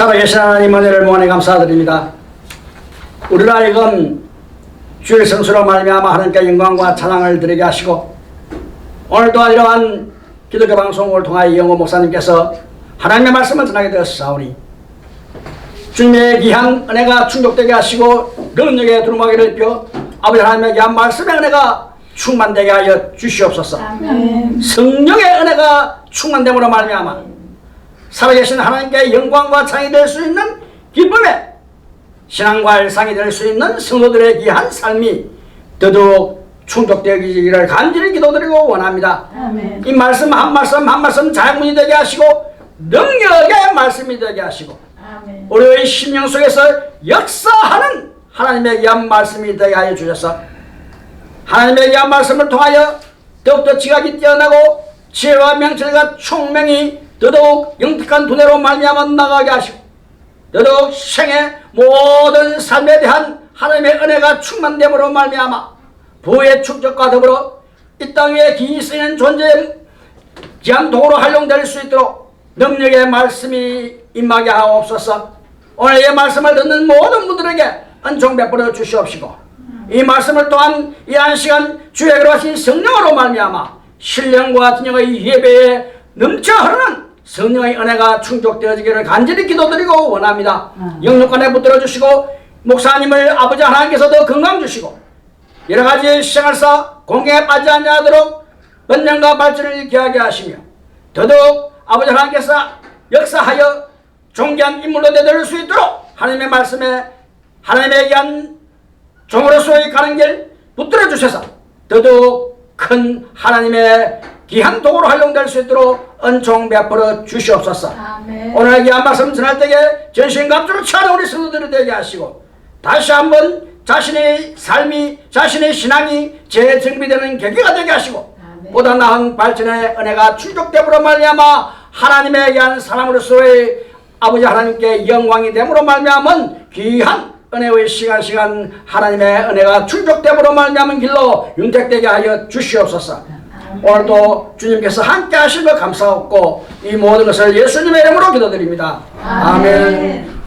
살아계신 하나님 은혜를 무한히 감사드립니다. 우리를 하여금 주의 성수로 말미암아 하나님께 영광과 찬양을 드리게 하시고 오늘 또한 이러한 기독교 방송을 통하여 영호 목사님께서 하나님의 말씀을 전하게 되었사오니 주님의 귀한 은혜가 충족되게 하시고 능력의 두루마기를 입혀 아버지 하나님의 귀한 말씀의 은혜가 충만되게 하여 주시옵소서 아멘. 성령의 은혜가 충만됨으로 말미암아 살아계신 하나님께 영광과 창이 될 수 있는 기쁨의 신앙과 일상이 될 수 있는 성도들의 귀한 삶이 더더욱 충족되기를 간절히 기도드리고 원합니다. 아멘. 이 말씀 한 말씀 한 말씀 자문이 되게 하시고 능력의 말씀이 되게 하시고 아멘. 우리의 심령 속에서 역사하는 하나님의 귀한 말씀이 되게 하여 주셔서 하나님의 귀한 말씀을 통하여 더욱더 지각이 뛰어나고 지혜와 명철과 총명이 더더욱 영특한 두뇌로 말미암아 나가게 하시고 더더욱 생의 모든 삶에 대한 하나님의 은혜가 충만됨으로 말미암아 부의 축적과 더불어 이 땅에 기 쓰이는 존재의 도구로 활용될 수 있도록 능력의 말씀이 임하게 하옵소서. 오늘 이 말씀을 듣는 모든 분들에게 은총 베풀어 주시옵시고 이 말씀을 또한 이 한 시간 주의 그러하신 성령으로 말미암아 신령과 진영의 예배에 넘쳐 흐르는 성령의 은혜가 충족되어지기를 간절히 기도드리고 원합니다. 영육간에 붙들어 주시고 목사님을 아버지 하나님께서도 건강 주시고 여러 가지 시장을사 공경에 빠지지 않도록 번영과 발전을 일으게 하게 하시며 더더욱 아버지 하나님께서 역사하여 존귀한 인물로 되돌릴 수 있도록 하나님의 말씀에 하나님의 귀한 종으로서의 가는 길 붙들어 주셔서 더더욱 큰 하나님의 귀한 도구로 활용될 수 있도록 은총 베풀어 주시옵소서. 아멘. 오늘 귀한 말씀 전할 때에 전신갑주로 차는 우리 성도들이 되게 하시고 다시 한번 자신의 삶이 자신의 신앙이 재정비되는 계기가 되게 하시고 아멘. 보다 나은 발전의 은혜가 충족됨으로 말미암아 하나님의 귀한 사람으로서의 아버지 하나님께 영광이 됨으로 말미암은 귀한 은혜의 시간 시간 하나님의 은혜가 충족됨으로 말미암은 길로 윤택되게 하여 주시옵소서. 오늘도 주님께서 함께 하신 것 감사하고 이 모든 것을 예수님의 이름으로 기도드립니다. 아멘. 아멘.